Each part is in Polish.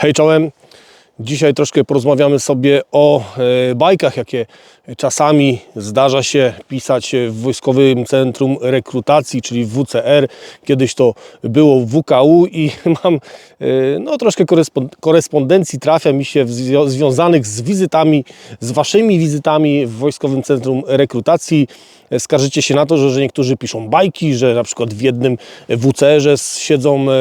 Hej, czołem. Dzisiaj troszkę porozmawiamy sobie o e, bajkach, jakie czasami zdarza się pisać w Wojskowym Centrum Rekrutacji, czyli w WCR. Kiedyś to było w WKU i mam e, no, troszkę korespon- korespondencji trafia mi się związanych z wizytami, z waszymi wizytami w Wojskowym Centrum Rekrutacji. Skarżycie się na to, że, że niektórzy piszą bajki, że na przykład w jednym WCR-ze siedzą e,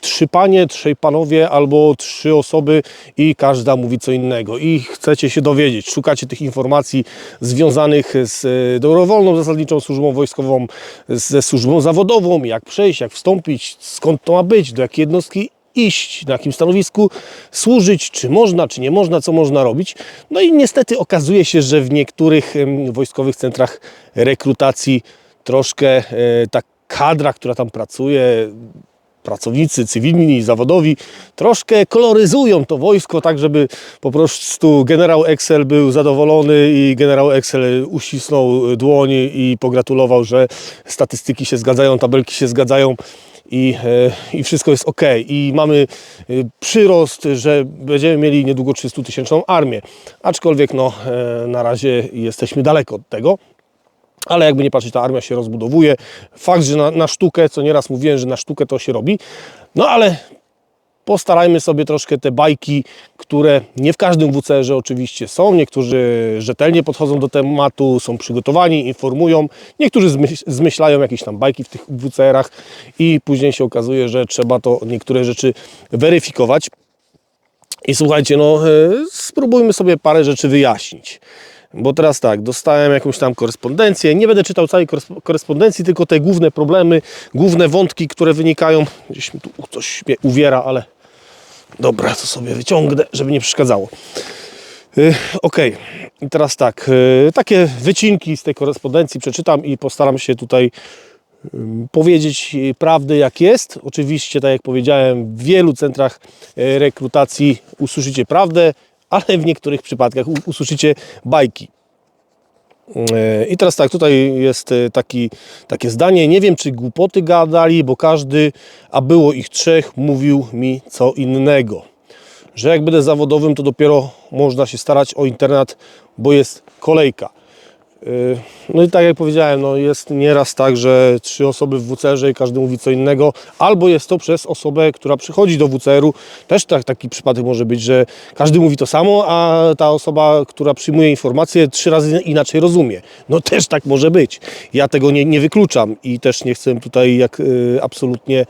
trzy panie, trzej panowie albo trzy osoby i każda mówi co innego. I chcecie się dowiedzieć, szukacie tych informacji związanych z e, dobrowolną zasadniczą służbą wojskową, ze służbą zawodową, jak przejść, jak wstąpić, skąd to ma być, do jakiej jednostki iść, na jakim stanowisku służyć, czy można, czy nie można, co można robić. No i niestety okazuje się, że w niektórych wojskowych centrach rekrutacji troszkę e, ta kadra, która tam pracuje, pracownicy cywilni, zawodowi, troszkę koloryzują to wojsko tak, żeby po prostu generał Excel był zadowolony i generał Excel uścisnął dłoń i pogratulował, że statystyki się zgadzają, tabelki się zgadzają i, e, i wszystko jest ok. I mamy e, przyrost, że będziemy mieli niedługo 300 tysięczną armię. Aczkolwiek no, e, na razie jesteśmy daleko od tego. Ale jakby nie patrzeć, ta armia się rozbudowuje. Fakt, że na, na sztukę, co nieraz mówiłem, że na sztukę to się robi. No ale postarajmy sobie troszkę te bajki, które nie w każdym WCR-ze oczywiście są. Niektórzy rzetelnie podchodzą do tematu, są przygotowani, informują. Niektórzy zmyś- zmyślają jakieś tam bajki w tych WCR-ach i później się okazuje, że trzeba to niektóre rzeczy weryfikować. I słuchajcie, no e, spróbujmy sobie parę rzeczy wyjaśnić. Bo teraz tak, dostałem jakąś tam korespondencję. Nie będę czytał całej korespon- korespondencji, tylko te główne problemy, główne wątki, które wynikają. Gdzieś mi tu coś mnie uwiera, ale dobra, to sobie wyciągnę, żeby nie przeszkadzało. Yy, Okej, i teraz tak, yy, takie wycinki z tej korespondencji przeczytam i postaram się tutaj powiedzieć yy, prawdę jak jest. Oczywiście, tak jak powiedziałem, w wielu centrach rekrutacji usłyszycie prawdę, ale w niektórych przypadkach usłyszycie bajki. Yy, I teraz tak, tutaj jest yy, taki, takie zdanie. Nie wiem, czy głupoty gadali, bo każdy, a było ich trzech, mówił mi co innego. Że jak będę zawodowym, to dopiero można się starać o internat, bo jest kolejka. Yy, No i tak jak powiedziałem, no jest nieraz tak, że trzy osoby w WCR-ze i każdy mówi co innego, albo jest to przez osobę, która przychodzi do WCR-u. Też tak, taki przypadek może być, że każdy mówi to samo, a ta osoba, która przyjmuje informacje, trzy razy inaczej rozumie. No też tak może być. Ja tego nie, nie wykluczam i też nie chcę tutaj jak yy, absolutnie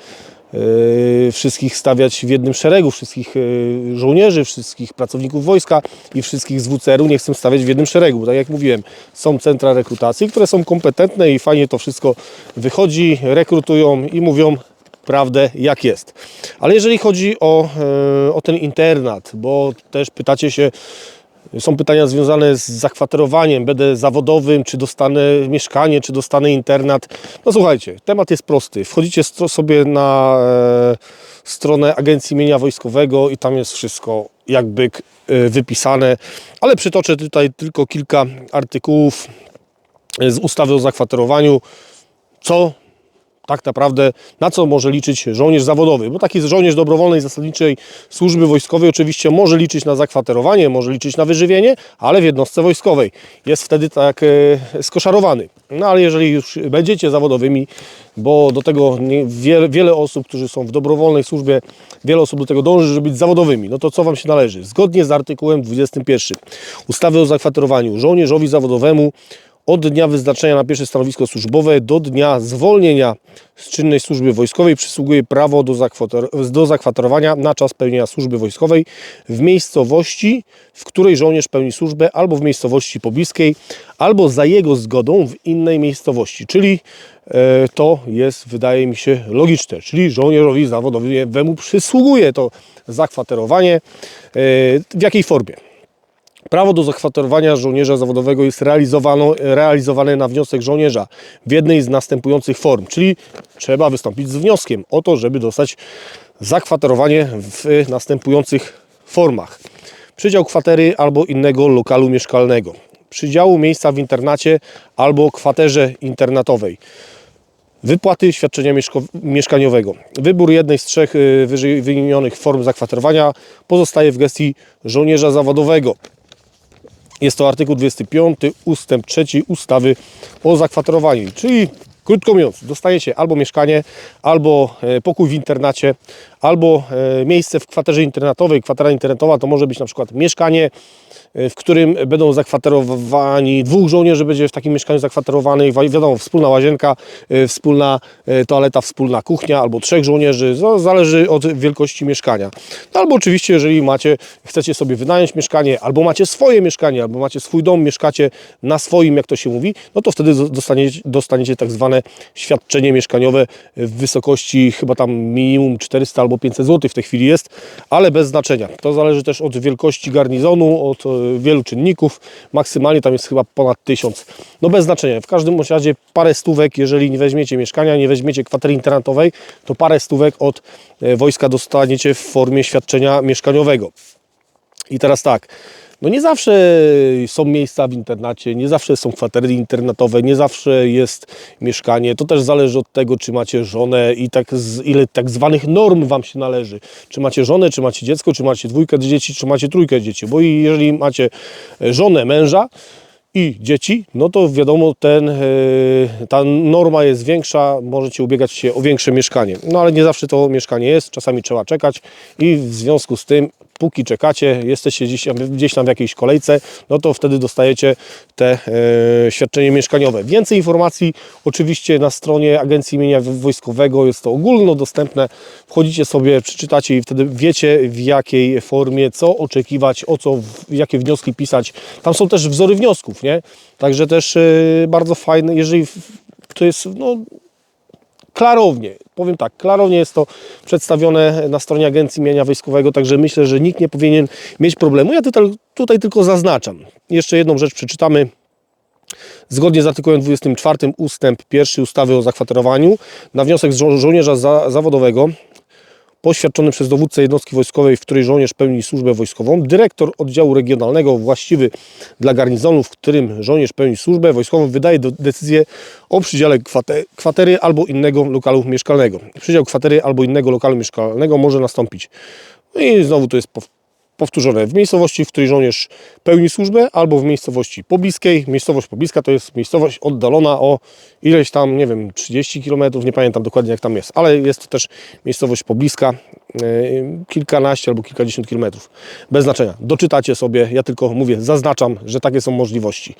wszystkich stawiać w jednym szeregu, wszystkich yy, żołnierzy, wszystkich pracowników wojska i wszystkich z WCR-u nie chcę stawiać w jednym szeregu. Tak jak mówiłem, są centra rekrutacji, które są kompetentne i fajnie to wszystko wychodzi, rekrutują i mówią prawdę jak jest. Ale jeżeli chodzi o, yy, o ten internat, bo też pytacie się, są pytania związane z zakwaterowaniem. Będę zawodowym, czy dostanę mieszkanie, czy dostanę internat. No słuchajcie, temat jest prosty. Wchodzicie sobie na e, stronę Agencji Mienia Wojskowego i tam jest wszystko jak byk e, wypisane. Ale przytoczę tutaj tylko kilka artykułów z ustawy o zakwaterowaniu. Co tak naprawdę na co może liczyć żołnierz zawodowy, bo taki żołnierz dobrowolnej zasadniczej służby wojskowej oczywiście może liczyć na zakwaterowanie, może liczyć na wyżywienie, ale w jednostce wojskowej jest wtedy tak e, skoszarowany. No ale jeżeli już będziecie zawodowymi, bo do tego wiele, wiele osób, którzy są w dobrowolnej służbie, wiele osób do tego dąży, żeby być zawodowymi, no to co Wam się należy? Zgodnie z artykułem 21 ustawy o zakwaterowaniu żołnierzowi zawodowemu od dnia wyznaczenia na pierwsze stanowisko służbowe do dnia zwolnienia z czynnej służby wojskowej przysługuje prawo do, zakwater- do zakwaterowania na czas pełnienia służby wojskowej w miejscowości, w której żołnierz pełni służbę, albo w miejscowości pobliskiej, albo za jego zgodą w innej miejscowości. Czyli e, to jest, wydaje mi się, logiczne. Czyli żołnierzowi zawodowemu przysługuje to zakwaterowanie. E, w jakiej formie? Prawo do zakwaterowania żołnierza zawodowego jest realizowane na wniosek żołnierza w jednej z następujących form, czyli trzeba wystąpić z wnioskiem o to, żeby dostać zakwaterowanie w następujących formach. Przydział kwatery albo innego lokalu mieszkalnego. Przydziału miejsca w internacie albo kwaterze internatowej. Wypłaty świadczenia mieszkaniowego. Wybór jednej z trzech y, wyżej wymienionych form zakwaterowania pozostaje w gestii żołnierza zawodowego. Jest to artykuł 25 ustęp 3 ustawy o zakwaterowaniu. Czyli krótko mówiąc, dostajecie albo mieszkanie, albo e, pokój w internacie, albo e, miejsce w kwaterze internetowej. Kwatera internetowa to może być na przykład mieszkanie, w którym będą zakwaterowani dwóch żołnierzy, będzie w takim mieszkaniu zakwaterowanych, Wi- wiadomo, wspólna łazienka, e, wspólna e, toaleta, wspólna kuchnia, albo trzech żołnierzy, to zależy od wielkości mieszkania. No, albo oczywiście, jeżeli macie, chcecie sobie wynająć mieszkanie, albo macie swoje mieszkanie, albo macie swój dom, mieszkacie na swoim, jak to się mówi, no to wtedy dostaniecie, dostaniecie tak zwane świadczenie mieszkaniowe w wysokości chyba tam minimum 400 albo 500 zł w tej chwili jest, ale bez znaczenia. To zależy też od wielkości garnizonu, od e, wielu czynników. Maksymalnie tam jest chyba ponad 1000. No bez znaczenia. W każdym razie parę stówek, jeżeli nie weźmiecie mieszkania, nie weźmiecie kwatery internatowej, to parę stówek od e, wojska dostaniecie w formie świadczenia mieszkaniowego. I teraz tak, no nie zawsze są miejsca w internacie, nie zawsze są kwatery internatowe, nie zawsze jest mieszkanie. To też zależy od tego, czy macie żonę i tak z, ile tak zwanych norm Wam się należy. Czy macie żonę, czy macie dziecko, czy macie dwójkę dzieci, czy macie trójkę dzieci. Bo jeżeli macie e, żonę, męża, i dzieci, no to wiadomo, ten, e, ta norma jest większa, możecie ubiegać się o większe mieszkanie. No ale nie zawsze to mieszkanie jest, czasami trzeba czekać i w związku z tym, póki czekacie, jesteście gdzieś, gdzieś tam w jakiejś kolejce, no to wtedy dostajecie te e, świadczenie mieszkaniowe. Więcej informacji oczywiście na stronie Agencji Imienia Wojskowego, jest to ogólnodostępne. Wchodzicie sobie, przeczytacie i wtedy wiecie w jakiej formie, co oczekiwać, o co, jakie wnioski pisać. Tam są też wzory wniosków, nie? Także też e, bardzo fajne, jeżeli to jest, no, klarownie, powiem tak, klarownie jest to przedstawione na stronie Agencji Mienia Wojskowego, także myślę, że nikt nie powinien mieć problemu. Ja tutaj, tutaj tylko zaznaczam. Jeszcze jedną rzecz przeczytamy. Zgodnie z artykułem 24 ustęp 1 ustawy o zakwaterowaniu na wniosek żo- żołnierza za, zawodowego poświadczony przez dowódcę jednostki wojskowej, w której żołnierz pełni służbę wojskową, dyrektor oddziału regionalnego właściwy dla garnizonu, w którym żołnierz pełni służbę wojskową, wydaje decyzję o przydziale kwate, kwatery albo innego lokalu mieszkalnego. Przydział kwatery albo innego lokalu mieszkalnego może nastąpić. No i znowu to jest powtórzone w miejscowości, w której żołnierz pełni służbę, albo w miejscowości pobliskiej. Miejscowość pobliska to jest miejscowość oddalona o ileś tam, nie wiem, 30 km, nie pamiętam dokładnie jak tam jest, ale jest to też miejscowość pobliska, yy, kilkanaście albo kilkadziesiąt kilometrów. Bez znaczenia. Doczytacie sobie, ja tylko mówię, zaznaczam, że takie są możliwości.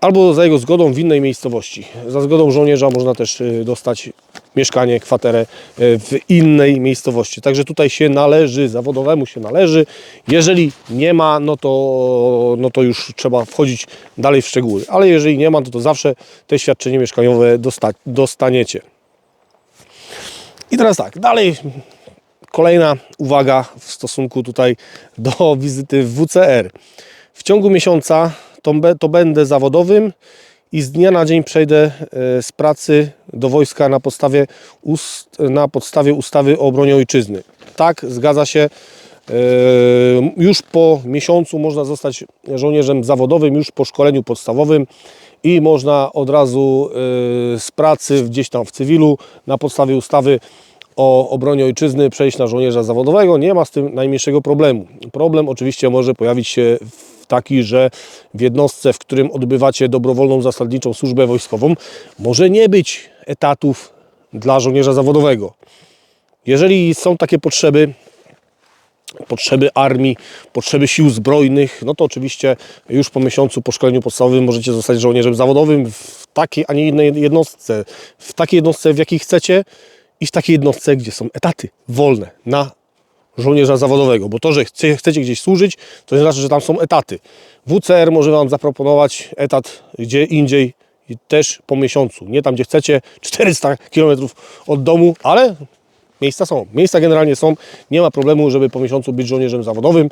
Albo za jego zgodą w innej miejscowości. Za zgodą żołnierza można też y, dostać mieszkanie, kwaterę y, w innej miejscowości. Także tutaj się należy, zawodowemu się należy. Jeżeli nie ma, no to, no to już trzeba wchodzić dalej w szczegóły. Ale jeżeli nie ma, to, to zawsze te świadczenie mieszkaniowe dosta dostaniecie. I teraz tak, dalej kolejna uwaga w stosunku tutaj do wizyty w WCR. W ciągu miesiąca to, to będę zawodowym i z dnia na dzień przejdę e, z pracy do wojska na podstawie, ust, na podstawie ustawy o obronie ojczyzny. Tak, zgadza się. E, Już po miesiącu można zostać żołnierzem zawodowym, już po szkoleniu podstawowym i można od razu e, z pracy gdzieś tam w cywilu na podstawie ustawy o obronie ojczyzny przejść na żołnierza zawodowego. Nie ma z tym najmniejszego problemu. Problem oczywiście może pojawić się w taki, że w jednostce, w którym odbywacie dobrowolną zasadniczą służbę wojskową, może nie być etatów dla żołnierza zawodowego. Jeżeli są takie potrzeby, potrzeby armii, potrzeby sił zbrojnych, no to oczywiście już po miesiącu po szkoleniu podstawowym możecie zostać żołnierzem zawodowym w takiej, a nie innej jednostce. W takiej jednostce, w jakiej chcecie i w takiej jednostce, gdzie są etaty wolne na żołnierza zawodowego, bo to, że chce, chcecie gdzieś służyć, to nie znaczy, że tam są etaty. WCR może Wam zaproponować etat gdzie indziej i też po miesiącu. Nie tam, gdzie chcecie, 400 km od domu, ale miejsca są. Miejsca generalnie są. Nie ma problemu, żeby po miesiącu być żołnierzem zawodowym.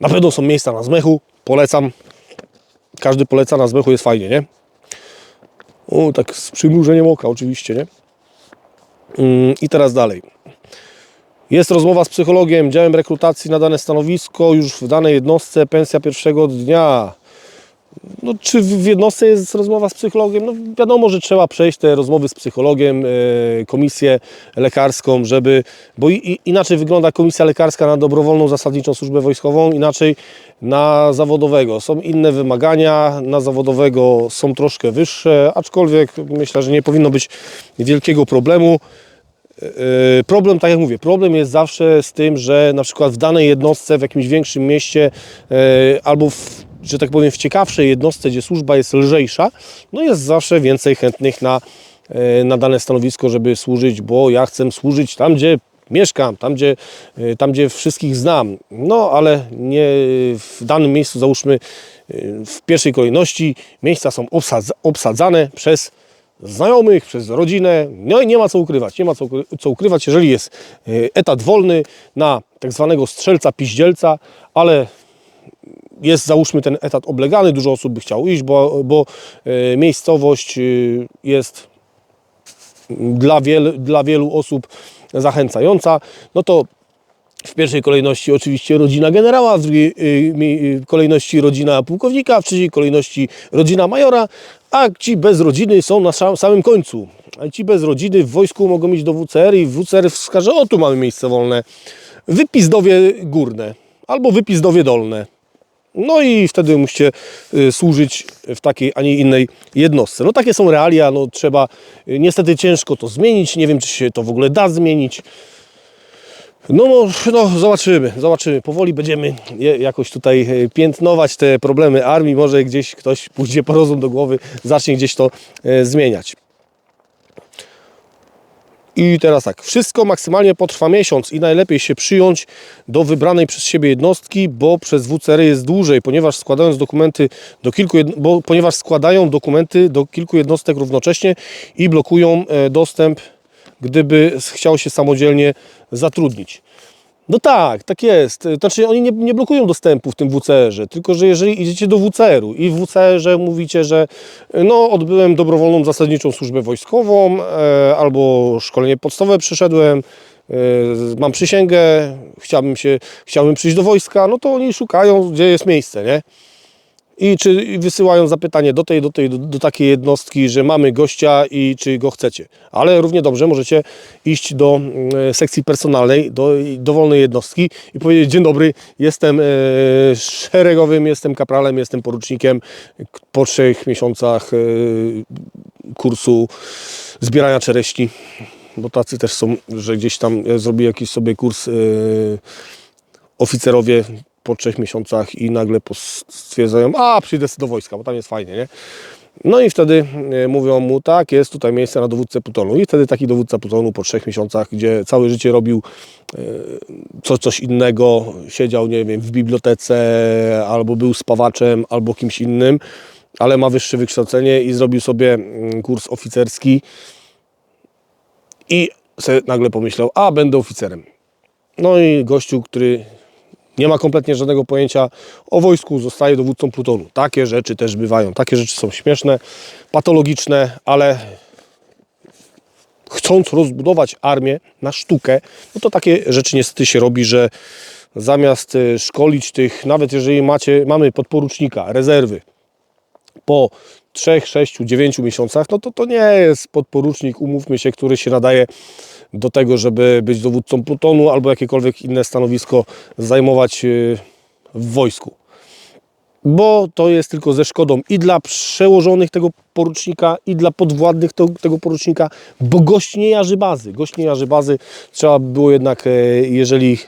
Na pewno są miejsca na zmechu. Polecam. Każdy poleca na zmechu, jest fajnie, nie? O, tak z przymrużeniem oka oczywiście, nie? Mm, I teraz dalej. Jest rozmowa z psychologiem, działem rekrutacji na dane stanowisko, już w danej jednostce pensja pierwszego dnia. No, czy w jednostce jest rozmowa z psychologiem? No, wiadomo, że trzeba przejść te rozmowy z psychologiem, e, komisję lekarską, żeby, bo inaczej wygląda komisja lekarska na dobrowolną zasadniczą służbę wojskową, inaczej na zawodowego. Są inne wymagania, na zawodowego są troszkę wyższe, aczkolwiek myślę, że nie powinno być wielkiego problemu. E, Problem, tak jak mówię, problem jest zawsze z tym, że na przykład w danej jednostce, w jakimś większym mieście e, albo w, że tak powiem, w ciekawszej jednostce, gdzie służba jest lżejsza, no jest zawsze więcej chętnych na, e, na dane stanowisko, żeby służyć, bo ja chcę służyć tam, gdzie mieszkam, tam gdzie, tam, gdzie wszystkich znam. No, ale nie w danym miejscu, załóżmy, w pierwszej kolejności miejsca są obsadza, obsadzane przez znajomych, przez rodzinę. No i nie ma co ukrywać. Nie ma co, co ukrywać, jeżeli jest e, etat wolny na tak zwanego strzelca, piździelca, ale jest załóżmy ten etat oblegany, dużo osób by chciało iść, bo, bo e, miejscowość e, jest dla, wiel, dla wielu osób zachęcająca, no to w pierwszej kolejności oczywiście rodzina generała, w drugiej y, y, kolejności rodzina pułkownika, w trzeciej kolejności rodzina majora, a ci bez rodziny są na sam- samym końcu. A ci bez rodziny w wojsku mogą iść do WCR i WCR wskaże, o tu mamy miejsce wolne, wypizdowie górne albo wypizdowie dolne. No i wtedy musicie y, służyć w takiej, a nie innej jednostce. No takie są realia, no trzeba, niestety ciężko to zmienić, nie wiem czy się to w ogóle da zmienić. No, no, zobaczymy, zobaczymy. Powoli będziemy jakoś tutaj e, piętnować te problemy armii. Może gdzieś ktoś pójdzie po rozum do głowy, zacznie gdzieś to e, zmieniać. I teraz tak, wszystko maksymalnie potrwa miesiąc i najlepiej się przyjąć do wybranej przez siebie jednostki, bo przez WCR jest dłużej, ponieważ składając dokumenty do kilku, bo, ponieważ składają dokumenty do kilku jednostek równocześnie i blokują e, dostęp, gdyby chciał się samodzielnie zatrudnić. No tak, tak jest. To Znaczy oni nie, nie blokują dostępu w tym WCR-ze, tylko że jeżeli idziecie do WCR-u i w WCR-ze mówicie, że no odbyłem dobrowolną zasadniczą służbę wojskową e, albo szkolenie podstawowe przeszedłem, e, mam przysięgę, chciałbym, się, chciałbym przyjść do wojska, no to oni szukają, gdzie jest miejsce, nie? I czy wysyłają zapytanie do tej, do tej, do, do takiej jednostki, że mamy gościa i czy go chcecie. Ale równie dobrze możecie iść do mm, sekcji personalnej, do dowolnej jednostki i powiedzieć, dzień dobry, jestem e, szeregowym, jestem kapralem, jestem porucznikiem po trzech miesiącach e, kursu zbierania czereśni, bo tacy też są, że gdzieś tam e, zrobi jakiś sobie kurs e, oficerowie po trzech miesiącach i nagle stwierdzają, a przyjdę do wojska, bo tam jest fajnie, nie? No i wtedy e, mówią mu, tak, jest tutaj miejsce na dowódcę plutonu. I wtedy taki dowódca plutonu po trzech miesiącach, gdzie całe życie robił e, co, coś innego, siedział, nie wiem, w bibliotece, albo był spawaczem, albo kimś innym, ale ma wyższe wykształcenie i zrobił sobie mm, kurs oficerski i nagle pomyślał, a będę oficerem. No i gościu, który nie ma kompletnie żadnego pojęcia o wojsku, zostaje dowódcą plutonu. Takie rzeczy też bywają. Takie rzeczy są śmieszne, patologiczne, ale chcąc rozbudować armię na sztukę, no to takie rzeczy niestety się robi, że zamiast y, szkolić tych, nawet jeżeli macie, mamy podporucznika, rezerwy, po 3, 6, 9 miesiącach, no to to nie jest podporucznik, umówmy się, który się nadaje do tego, żeby być dowódcą plutonu albo jakiekolwiek inne stanowisko zajmować y, w wojsku. Bo to jest tylko ze szkodą i dla przełożonych tego porucznika, i dla podwładnych to, tego porucznika, bo gość nie jarzy bazy. Gość nie jarzy bazy. Trzeba by było jednak, e, jeżeli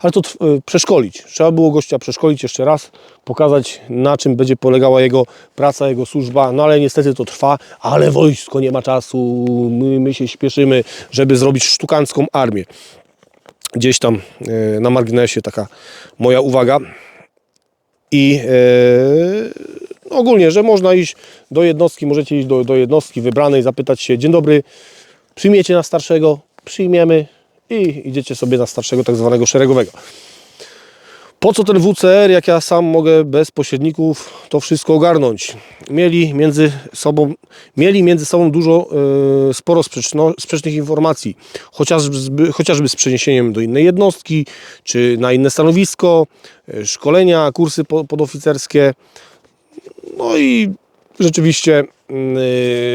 ale to e, przeszkolić. Trzeba było gościa przeszkolić jeszcze raz, pokazać na czym będzie polegała jego praca, jego służba, no ale niestety to trwa, ale wojsko nie ma czasu, my, my się śpieszymy, żeby zrobić sztukancką armię. Gdzieś tam e, na marginesie taka moja uwaga. I e, ogólnie, że można iść do jednostki, możecie iść do, do jednostki wybranej, zapytać się, dzień dobry, przyjmiecie na starszego, przyjmiemy i idziecie sobie na starszego tak zwanego szeregowego. Po co ten WCR, jak ja sam mogę bez pośredników to wszystko ogarnąć? Mieli między sobą, mieli między sobą dużo, e, sporo sprzeczno, sprzecznych informacji, chociażby, chociażby z przeniesieniem do innej jednostki, czy na inne stanowisko, e, szkolenia, kursy po, podoficerskie. No i rzeczywiście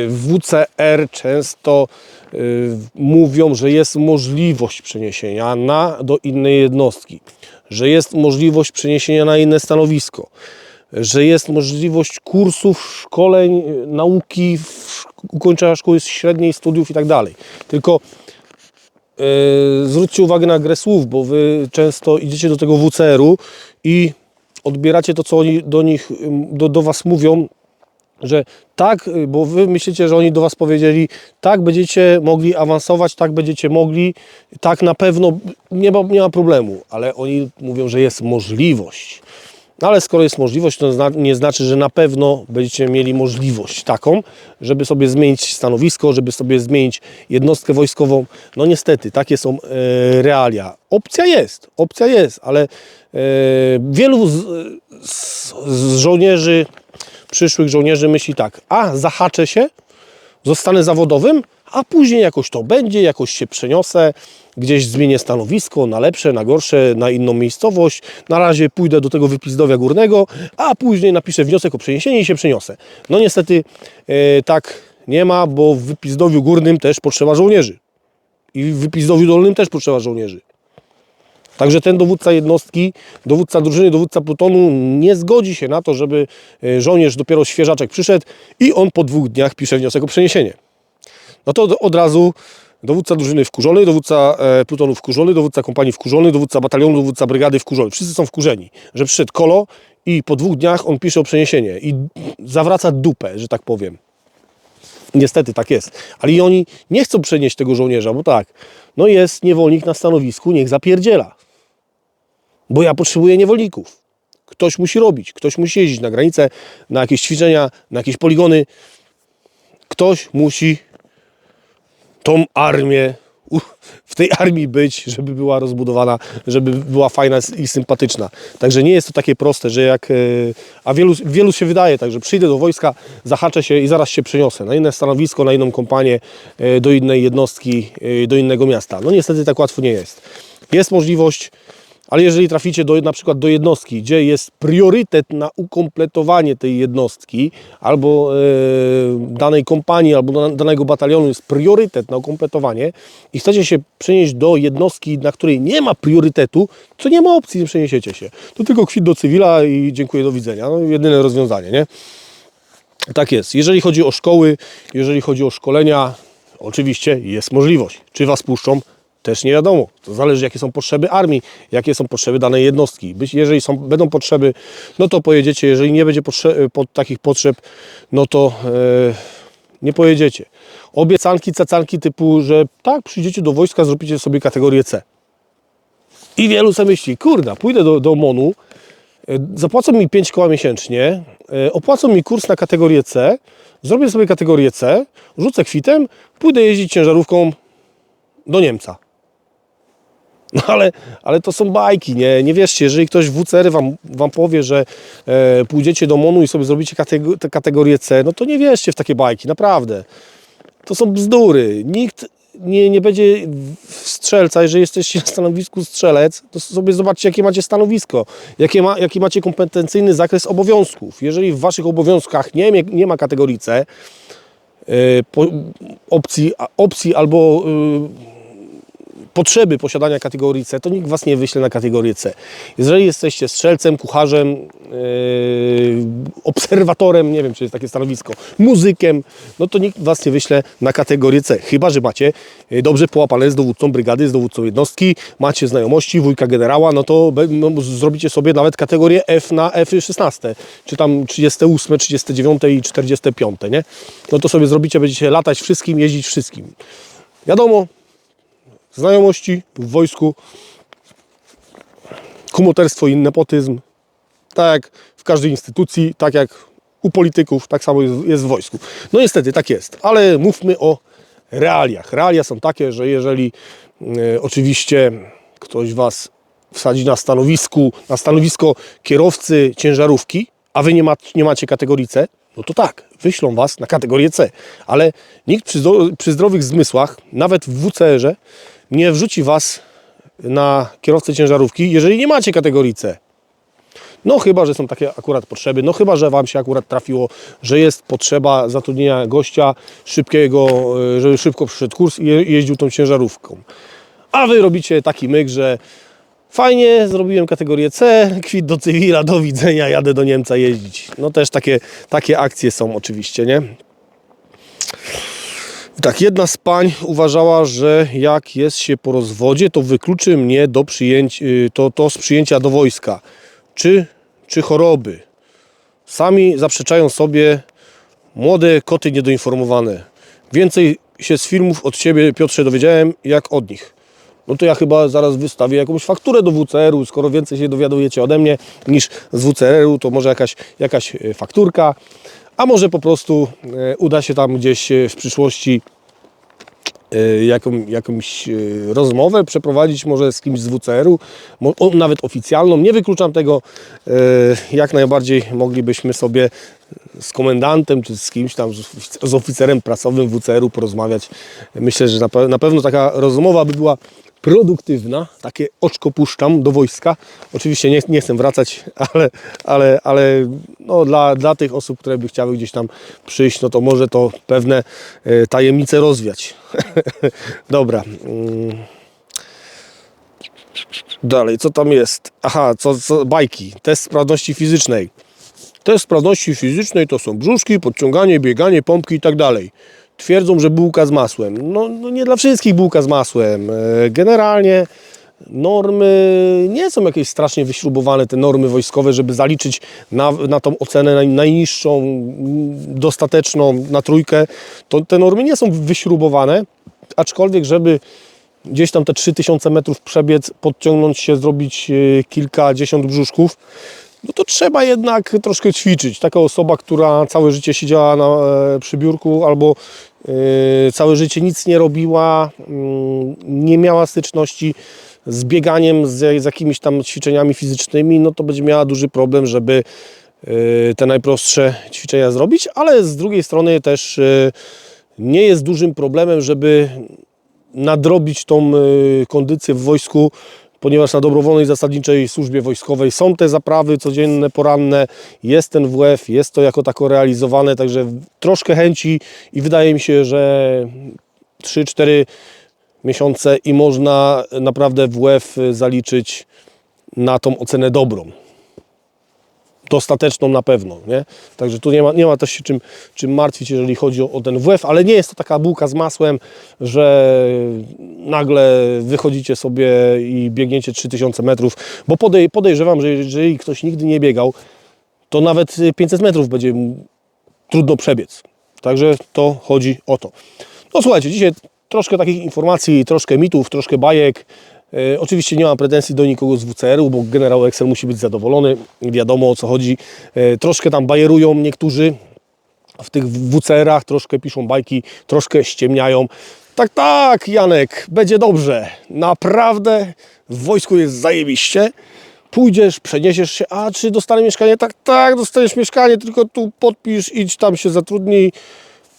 WCR często y, mówią, że jest możliwość przeniesienia na, do innej jednostki, że jest możliwość przeniesienia na inne stanowisko, że jest możliwość kursów, szkoleń, y, nauki, ukończenia szkoły średniej, studiów i tak. Tylko Yy, zwróćcie uwagę na grę słów, bo wy często idziecie do tego WCR-u i odbieracie to, co oni do nich, do, do was mówią, że tak, y, bo wy myślicie, że oni do was powiedzieli, tak będziecie mogli awansować, tak będziecie mogli, tak na pewno nie ma, nie ma problemu, ale oni mówią, że jest możliwość. No ale skoro jest możliwość, to nie znaczy, że na pewno będziecie mieli możliwość taką, żeby sobie zmienić stanowisko, żeby sobie zmienić jednostkę wojskową. No niestety, takie są e, realia. Opcja jest, opcja jest, ale e, wielu z, z, z żołnierzy, przyszłych żołnierzy myśli tak, a zahaczę się, zostanę zawodowym, a później jakoś to będzie, jakoś się przeniosę, gdzieś zmienię stanowisko na lepsze, na gorsze, na inną miejscowość. Na razie pójdę do tego wypizdowia górnego, a później napiszę wniosek o przeniesienie i się przeniosę. No niestety e, tak nie ma, bo w wypizdowiu górnym też potrzeba żołnierzy. I w wypizdowiu dolnym też potrzeba żołnierzy. Także ten dowódca jednostki, dowódca drużyny, dowódca plutonu nie zgodzi się na to, żeby e, żołnierz dopiero świeżaczek przyszedł i on po dwóch dniach pisze wniosek o przeniesienie. No to od razu dowódca drużyny wkurzony, dowódca e, plutonu wkurzony, dowódca kompanii wkurzony, dowódca batalionu, dowódca brygady wkurzony. Wszyscy są wkurzeni, że przyszedł kolo i po dwóch dniach on pisze o przeniesienie i zawraca dupę, że tak powiem. Niestety tak jest. Ale i oni nie chcą przenieść tego żołnierza, bo tak, no jest niewolnik na stanowisku, niech zapierdziela. Bo ja potrzebuję niewolników. Ktoś musi robić, ktoś musi jeździć na granicę, na jakieś ćwiczenia, na jakieś poligony. Ktoś musi tą armię, w tej armii być, żeby była rozbudowana, żeby była fajna i sympatyczna. Także nie jest to takie proste, że jak, e, a wielu, wielu się wydaje, także przyjdę do wojska, zahaczę się i zaraz się przeniosę na inne stanowisko, na inną kompanię, e, do innej jednostki, e, do innego miasta. No niestety tak łatwo nie jest. Jest możliwość, ale jeżeli traficie do, na przykład do jednostki, gdzie jest priorytet na ukompletowanie tej jednostki, albo e, danej kompanii, albo da- danego batalionu jest priorytet na ukompletowanie i chcecie się przenieść do jednostki, na której nie ma priorytetu, to nie ma opcji, nie przeniesiecie się. To tylko kwit do cywila i dziękuję, do widzenia. No, jedyne rozwiązanie, nie? Tak jest. Jeżeli chodzi o szkoły, jeżeli chodzi o szkolenia, oczywiście jest możliwość. Czy Was puszczą? Też nie wiadomo. To zależy, jakie są potrzeby armii, jakie są potrzeby danej jednostki. Jeżeli są, będą potrzeby, no to pojedziecie. Jeżeli nie będzie potrze- pod takich potrzeb, no to e, nie pojedziecie. Obiecanki, cacanki typu, że tak, przyjdziecie do wojska, zrobicie sobie kategorię C. I wielu sobie myśli, kurda, pójdę do, do MONU, E, Zapłacą mi 5 koła miesięcznie, e, opłacą mi kurs na kategorię C, zrobię sobie kategorię C, rzucę kwitem, pójdę jeździć ciężarówką do Niemca. No ale, ale to są bajki, nie, nie wierzcie, jeżeli ktoś w WCR wam, wam powie, że e, pójdziecie do MONU i sobie zrobicie kategorię C, no to nie wierzcie w takie bajki, naprawdę. To są bzdury. Nikt nie, nie będzie strzelca, jeżeli jesteście na stanowisku strzelec, to sobie zobaczcie, jakie macie stanowisko, jakie ma, jaki macie kompetencyjny zakres obowiązków. Jeżeli w waszych obowiązkach nie, nie ma kategorii C, y, po, opcji, opcji albo y, potrzeby posiadania kategorii C, to nikt Was nie wyśle na kategorię C. Jeżeli jesteście strzelcem, kucharzem, yy, obserwatorem, nie wiem, czy jest takie stanowisko, muzykiem, no to nikt Was nie wyśle na kategorię C. Chyba, że macie yy, dobrze połapane z dowódcą brygady, z dowódcą jednostki, macie znajomości, wujka generała, no to no, zrobicie sobie nawet kategorię F na F16, czy tam 38, 39 i 45, nie? No to sobie zrobicie, będziecie latać wszystkim, jeździć wszystkim. Wiadomo, znajomości w wojsku, kumoterstwo i nepotyzm, tak jak w każdej instytucji, tak jak u polityków, tak samo jest, w wojsku. No niestety tak jest, ale mówmy o realiach. Realia są takie, że jeżeli e, oczywiście ktoś Was wsadzi na stanowisku, na stanowisko kierowcy ciężarówki, a Wy nie, ma, nie macie kategorii C, no to tak, wyślą Was na kategorię C. Ale nikt przy, przy zdrowych zmysłach, nawet w WCR-ze, nie wrzuci Was na kierowcę ciężarówki, jeżeli nie macie kategorii C. No chyba, że są takie akurat potrzeby, no chyba, że Wam się akurat trafiło, że jest potrzeba zatrudnienia gościa szybkiego, e, żeby szybko przyszedł kurs i je- jeździł tą ciężarówką. A Wy robicie taki myk, że fajnie, zrobiłem kategorię C, kwit do cywila, do widzenia, jadę do Niemca jeździć. No też takie, takie akcje są oczywiście, nie? Tak, jedna z pań uważała, że jak jest się po rozwodzie, to wykluczy mnie do przyjęć, y, to, to z przyjęcia do wojska. Czy, czy choroby. Sami zaprzeczają sobie młode koty niedoinformowane. Więcej się z filmów od Ciebie, Piotrze, dowiedziałem, jak od nich. No to ja chyba zaraz wystawię jakąś fakturę do WCR-u, skoro więcej się dowiadujecie ode mnie niż z WCR-u, to może jakaś, jakaś e, fakturka, a może po prostu e, uda się tam gdzieś e, w przyszłości e, jaką, jakąś rozmowę przeprowadzić może z kimś z WCR-u, nawet oficjalną, nie wykluczam tego, jak najbardziej moglibyśmy sobie z komendantem czy z kimś tam, z ofic- z oficerem prasowym WCR-u porozmawiać. Myślę, że na pewno taka rozmowa by była produktywna, takie oczko puszczam do wojska. Oczywiście nie, nie chcę wracać, ale, ale, ale no dla, dla tych osób, które by chciały gdzieś tam przyjść, no to może to pewne e, tajemnice rozwiać. Dobra. mm. Dalej, co tam jest? Aha, co, co, bajki, test sprawności fizycznej. Test sprawności fizycznej to są brzuszki, podciąganie, bieganie, pompki i tak dalej. Twierdzą, że bułka z masłem. No, no nie dla wszystkich bułka z masłem. E, Generalnie normy nie są jakieś strasznie wyśrubowane, te normy wojskowe, żeby zaliczyć na, na tą ocenę naj, najniższą, dostateczną, na trójkę. To te normy nie są wyśrubowane, aczkolwiek, żeby gdzieś tam te 3000 metrów przebiec, podciągnąć się, zrobić e, kilkadziesiąt brzuszków, no to trzeba jednak troszkę ćwiczyć. Taka osoba, która całe życie siedziała na, e, przy biurku albo e, całe życie nic nie robiła, mm, nie miała styczności z bieganiem, z, z jakimiś tam ćwiczeniami fizycznymi, no to będzie miała duży problem, żeby e, te najprostsze ćwiczenia zrobić, ale z drugiej strony też nie jest dużym problemem, żeby nadrobić tą kondycję w wojsku, ponieważ na dobrowolnej zasadniczej służbie wojskowej są te zaprawy codzienne, poranne, jest ten WF, jest to jako tako realizowane, także troszkę chęci i wydaje mi się, że 3-4 miesiące i można naprawdę WF zaliczyć na tą ocenę dobrą dostateczną na pewno, nie? Także tu nie ma, nie ma też się czym, czym martwić, jeżeli chodzi o, o ten WF, ale nie jest to taka bułka z masłem, że nagle wychodzicie sobie i biegniecie 3000 metrów, bo podej, podejrzewam, że jeżeli ktoś nigdy nie biegał, to nawet 500 metrów będzie trudno przebiec. Także to chodzi o to. No słuchajcie, dzisiaj troszkę takich informacji, troszkę mitów, troszkę bajek. E, oczywiście nie mam pretensji do nikogo z WCR-u, bo generał Excel musi być zadowolony, wiadomo o co chodzi. E, troszkę tam bajerują niektórzy w tych WCR-ach, troszkę piszą bajki, troszkę ściemniają. Tak, tak, Janek, będzie dobrze. Naprawdę w wojsku jest zajebiście. Pójdziesz, przeniesiesz się, a czy dostanę mieszkanie? Tak, tak, dostaniesz mieszkanie, tylko tu podpisz, idź tam się zatrudnij.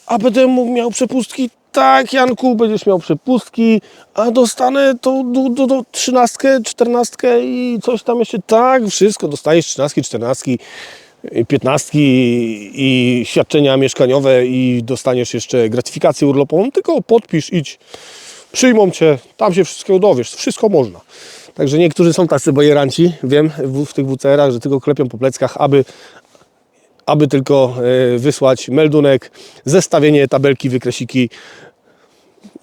A będę miał przepustki? Tak, Janku, będziesz miał przepustki, a dostanę to do, do, trzynastkę, czternastkę i coś tam jeszcze. Tak, wszystko, dostaniesz trzynastki, czternastki, piętnastki i świadczenia mieszkaniowe i dostaniesz jeszcze gratyfikację urlopową, tylko podpisz, idź, przyjmą Cię, tam się wszystkiego dowiesz, wszystko można. Także niektórzy są tacy bajeranci, wiem, w, w tych WCR-ach, że tylko klepią po pleckach, aby, aby tylko e, wysłać meldunek, zestawienie tabelki, wykresiki,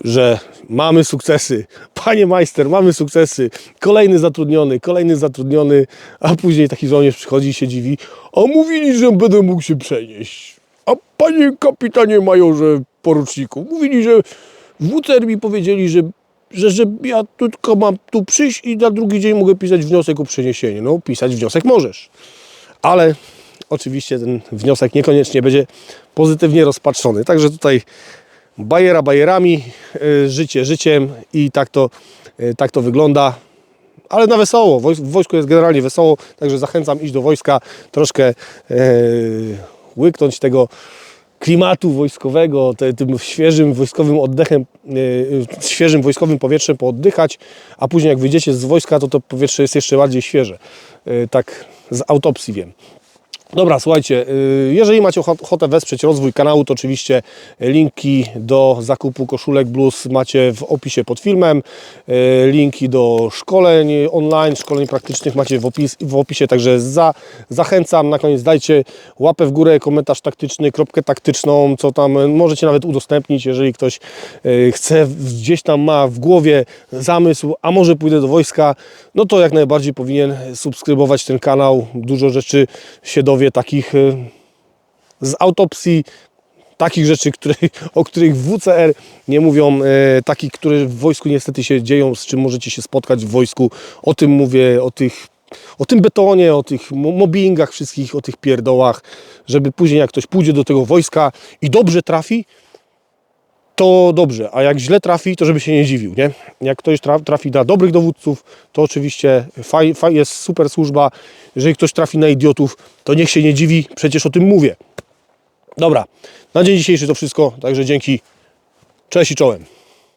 że mamy sukcesy. Panie majster, mamy sukcesy. Kolejny zatrudniony, kolejny zatrudniony, a później taki żołnierz przychodzi i się dziwi. A mówili, że będę mógł się przenieść. A panie kapitanie majorze poruczniku, mówili, że WCR mi powiedzieli, że, że, że ja tylko mam tu przyjść i na drugi dzień mogę pisać wniosek o przeniesienie. No, pisać wniosek możesz. Ale oczywiście ten wniosek niekoniecznie będzie pozytywnie rozpatrzony. Także tutaj bajera bajerami, y, życie życiem i tak to, y, tak to wygląda. Ale na wesoło. W wojsku jest generalnie wesoło, także zachęcam iść do wojska, troszkę e, łyknąć tego klimatu wojskowego, te, tym świeżym wojskowym oddechem, e, świeżym wojskowym powietrzem pooddychać, a później jak wyjdziecie z wojska, to to powietrze jest jeszcze bardziej świeże. E, tak z autopsji wiem. Dobra, słuchajcie, y, jeżeli macie ochot- ochotę wesprzeć rozwój kanału, to oczywiście linki do zakupu koszulek blues macie w opisie pod filmem. Y, Linki do szkoleń online, szkoleń praktycznych macie w, opis, w opisie, także za, zachęcam. Na koniec dajcie łapę w górę, komentarz taktyczny, kropkę taktyczną, co tam y, możecie nawet udostępnić, jeżeli ktoś chce, gdzieś tam ma w głowie zamysł, a może pójdę do wojska, no to jak najbardziej powinien subskrybować ten kanał. Dużo rzeczy się dowie takich y, z autopsji, takich rzeczy, które, o których w WCR nie mówią, e, takich, które w wojsku niestety się dzieją, z czym możecie się spotkać w wojsku. O tym mówię, o tych o tym betonie, o tych mo- mobbingach wszystkich, o tych pierdołach, żeby później jak ktoś pójdzie do tego wojska i dobrze trafi, to dobrze, a jak źle trafi, to żeby się nie dziwił, nie? Jak ktoś tra- trafi na dobrych dowódców, to oczywiście faj, faj jest super służba. Jeżeli ktoś trafi na idiotów, to niech się nie dziwi, przecież o tym mówię. Dobra, na dzień dzisiejszy to wszystko, także dzięki. Cześć i czołem.